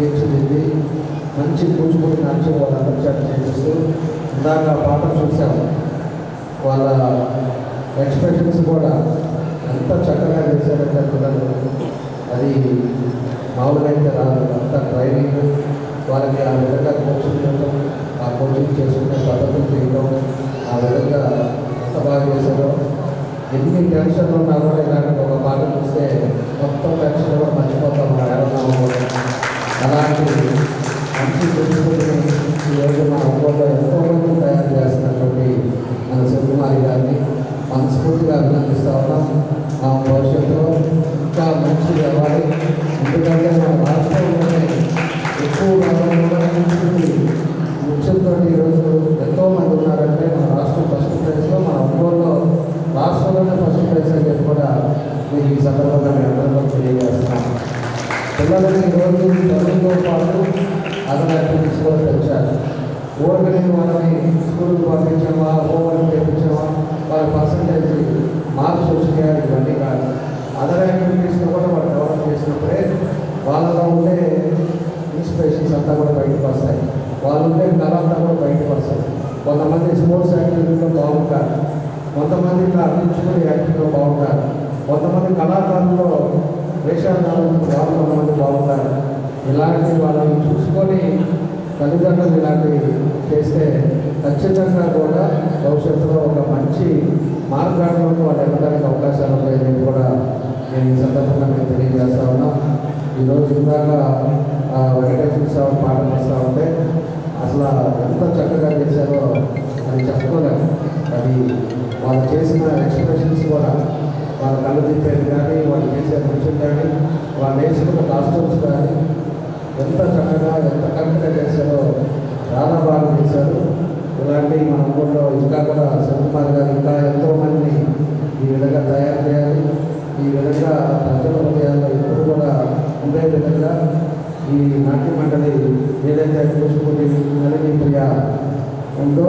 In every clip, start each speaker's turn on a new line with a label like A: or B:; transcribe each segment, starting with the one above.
A: తీర్చిదిద్ది మంచి కూచిపూడి నాట్యం వాళ్ళ అభిచారం చేస్తూ ఇందాక పాట చూసాము వాళ్ళ ఎక్స్ప్రెషన్స్ కూడా ఎంత చక్కగా చేశారంటే పిల్లలు. అది మామూలుగా అయితే రాదు. అంత ట్రైనింగ్ వాళ్ళకి ఆ విధంగా కోచింగ్ ఇవ్వడం ఆ కోచింగ్ చేసుకునే పద్ధతులు చేయడం ఆ విధంగా ఎంత బాగా చేశారో. ఎన్ని టెన్షన్లు ఉన్నా కూడా ఇలాంటి ఒక పాట చూస్తే మొత్తం టెన్షన్ కూడా మర్చిపోతాం. మన ఏమన్నా కూడా. అలాంటి మంచి గుర్తుని ఈరోజు మన ఊళ్ళో ఎంతో మంది తయారు చేస్తున్నటువంటి మన శివకుమారి గారిని మనస్ఫూర్తిగా అభినందిస్తా ఉన్నాం ఆ భవిష్యత్తులో ఇంకా మంచి అవ్వాలి ఎందుకంటే మన రాష్ట్రంలోనే ఎక్కువ ముఖ్యంతో ఈరోజు ఎంతో మంది ఉన్నారంటే మన రాష్ట్రం ఫస్ట్ ప్రైజ్లో మన ఊళ్ళో రాష్ట్రంలోనే ఫస్ట్ ప్రైజ్ అని చెప్పి కూడా మీకు ఈ సందర్భంగా మేము అందరిలో తెలియజేస్తున్నాం పిల్లలకి ఈరోజు చదువుతో పాటు అదర్ యాక్టివిటీస్ కూడా పెంచాలి ఊరకనే వాళ్ళని స్కూల్కి పంపించామా హోంవర్క్ చేయించామా వాళ్ళ పర్సంటేజ్ మార్క్స్ వచ్చినాయా ఇవన్నీ కాదు అదర్ యాక్టివిటీస్లో కూడా వాళ్ళు డెవలప్ చేసినప్పుడే వాళ్ళలో ఉండే ఇన్స్పిరేషన్స్ అంతా కూడా బయటకు వస్తాయి వాళ్ళు ఉండే కళ అంతా కూడా బయటకు వస్తాయి కొంతమంది స్పోర్ట్స్ యాక్టివిటీలో బాగుంటారు కొంతమంది ఇట్లా అర్పించుకునే బాగుంటారు కొంతమంది కళాకారుల్లో వేషాలు వాళ్ళు బాగుంటారు ఇలాంటి వాళ్ళని చూసుకొని తల్లిదండ్రులు ఇలాంటివి చేస్తే ఖచ్చితంగా కూడా భవిష్యత్తులో ఒక మంచి మార్గాల్లోకి వాళ్ళు వెళ్ళడానికి అవకాశాలు ఉన్నాయని కూడా నేను ఈ సందర్భంగా నేను తెలియజేస్తా ఉన్నా. ఈరోజు ఇందాక వెంకటేశ్వర స్వామి పాట చేస్తూ ఉంటే అసలు ఎంత చక్కగా చేశారో అది చెప్పుకోలేము అది వాళ్ళు చేసిన ఎక్స్ప్రెషన్స్ కూడా వాళ్ళు కళ్ళు తిప్పేది కానీ వాళ్ళు చేసే మనుషులు కానీ వాళ్ళు వేసుకున్న కాస్ట్యూమ్స్ కానీ ఎంత చక్కగా ఎంత కరెక్ట్గా చేశారో చాలా బాగా చేశారు. ఇలాంటి మన ఊళ్ళో ఇంకా కూడా శివకుమార్ గారు ఇంకా ఎంతోమంది ఈ విధంగా తయారు చేయాలి. ఈ విధంగా ప్రజల హృదయాల్లో ఎప్పుడు కూడా ఉండే విధంగా ఈ నాట్య మండలి ఏదైతే కూచిపూడి నలిని ప్రియ ఉందో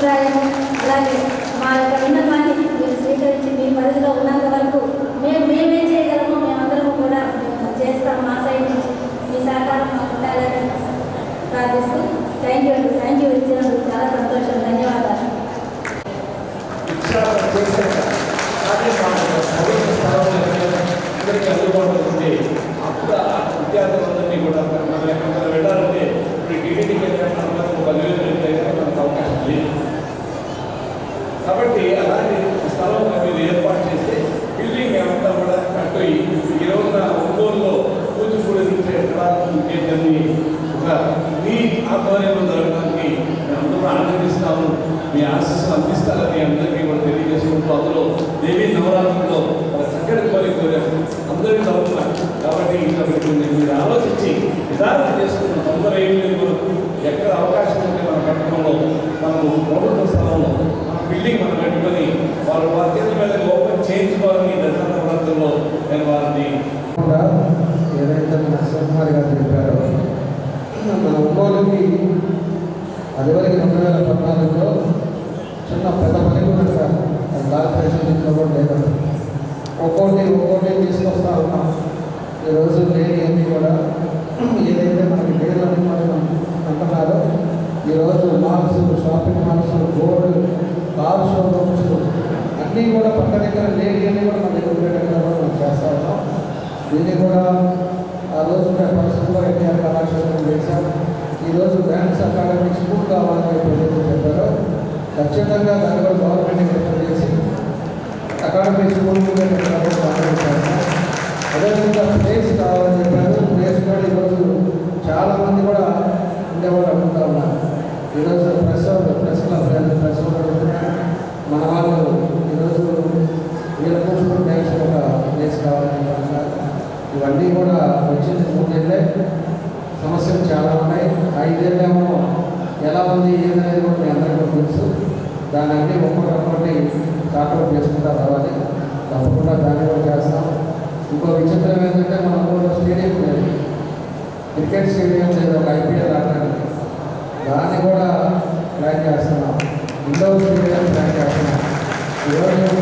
B: అభిప్రాయం అలాగే మా యొక్క విన్నపాన్ని మీరు స్వీకరించి మీ పరిధిలో ఉన్నంత వరకు మేము మేమేం చేయగలమో మేమందరం కూడా చేస్తాం మా సైడ్ నుంచి. మీ సహకారం మాకు ఉండాలని ప్రార్థిస్తూ థ్యాంక్ యూ అండి. థ్యాంక్ యూ ఇచ్చినందుకు చాలా సంతోషం. ధన్యవాదాలు.
C: అందుబాటులో ఉంది అప్పుడు ఆ విద్యార్థులందరినీ కూడా మనం ఎక్కడ వెళ్ళాలంటే ఇప్పుడు డిగ్రీకి వెళ్ళినప్పుడు మనకు పదివేలు వెళ్తే మనకు అవకాశం లేదు కాబట్టి అలాంటి స్థలం మీరు ఏర్పాటు చేస్తే బిల్డింగ్ అంతా కూడా కట్టు ఈ రోజున ఒంగోలులో కూచిపూడి నుంచి ఎకరాలకు ఉద్దేశాన్ని ఒక మీ ఆధ్వర్యంలో జరగడానికి అందరూ ఆనందిస్తాము. మీ ఆశీస్సులు అందిస్తారని అందరికీ కూడా తెలియజేసుకుంటూ అందులో దేవీ నవరాత్రుల్లో ఒక చక్కటి కోరిక కోరాము అందరికీ తరఫున కాబట్టి ఇంకా మీరు మీరు ఆలోచించి నిదానం చేసుకున్న తొందర ఏం లేదు ఎక్కడ అవకాశం ఉంటే మన పట్టణంలో మనము ప్రభుత్వ స్థలంలో మన బిల్డింగ్ మనం పెట్టుకొని వాళ్ళు వారి చేతుల మీద ఓపెన్ చేయించుకోవాలని దసరా నవరాత్రుల్లో నేను వారిని
A: కూడా ఏదైతే మన గారు చెప్పారో మన ఒంగోలుకి అదివరకు రెండు వేల పద్నాలుగులో చిన్న పెద్ద పని కూడా సార్. కార్పొరేషన్ కూడా లేదు. ఒక్కోటి ఒక్కోటి తీసుకొస్తా ఉన్నాం. ఈరోజు లేని అన్ని కూడా. ఏదైతే మనకి లేదని మనం అంటున్నారో ఈరోజు malls shopping malls gold car showrooms అన్నీ కూడా పక్క దగ్గర లేని అన్ని కూడా మన దగ్గర ఉండేటట్టుగా కూడా మనం చేస్తా ఉన్నాం. దీన్ని కూడా ఆ రోజు పరిస్థితుల్లో ఎన్టీఆర్ కళాక్షేత్రం చేశాము ఈరోజు డ్యాన్స్ అకాడమీ స్కూల్ కావాలని చెప్పి ఏదైతే చెప్పారో ఖచ్చితంగా దాన్ని కూడా గవర్నమెంట్ ఏర్పాటు చేసి అకాడమీ స్కూల్ అదేవిధంగా ప్లేస్ కావాలని చెప్పారు. ప్లేస్ కూడా ఈరోజు చాలామంది కూడా ఉండేవాళ్ళు అనుకుంటా ఉన్నారు. ఈరోజు ప్రెస్ ప్రెస్ క్లబ్ ప్రెస్ అడుగుతున్నారు మన వాళ్ళు ఈరోజు వీళ్ళ కూర్చుని డ్యాన్స్ ఒక ప్లేస్ కావాలని ఇవన్నీ కూడా వచ్చింది మూడేళ్ళే సమస్యలు చాలా ఉన్నాయి ఐదేళ్ళేమో ఎలా ఉంది ఏదనేది కూడా మీ అందరికీ కూడా తెలుసు దాన్ని అన్నీ ఒక్కొక్కటి ఒక్కొక్కటి సార్ట్అవుట్ చేసుకుంటా రావాలి తప్పకుండా దాన్ని కూడా చేస్తాం ఇంకో విచిత్రం ఏంటంటే మన ఊళ్ళో స్టేడియం లేదు క్రికెట్ స్టేడియం లేదా ఒక ఐపీఎల్ ఆడడానికి దాన్ని కూడా ప్లాన్ చేస్తున్నాం. ఇండోర్ స్టేడియం ప్లాన్ చేస్తున్నాం. ఈరోజు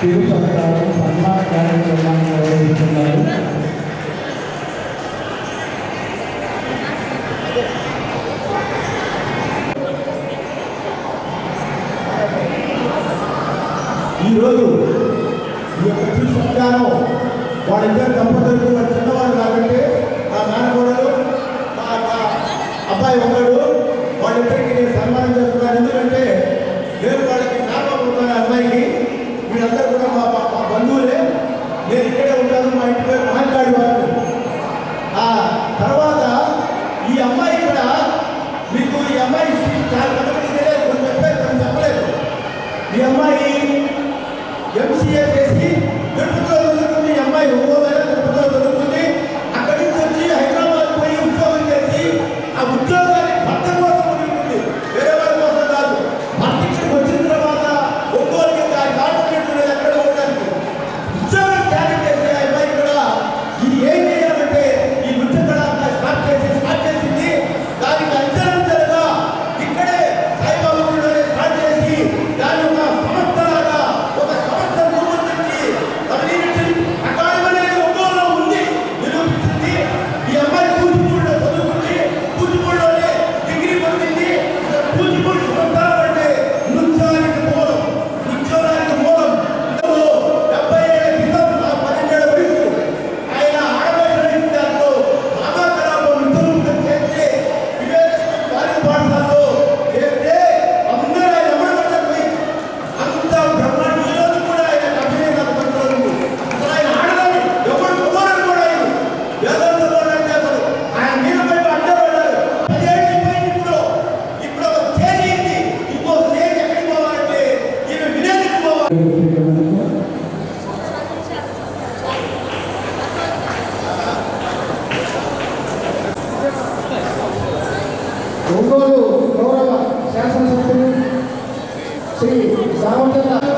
D: తిరుపతి సత్కారం సన్మాన కార్యక్రమాన్ని నిర్వహిస్తున్నారు.
E: ఒంగోలు
F: గౌరవ శాసనసభ్యులు శ్రీ రామచంద్ర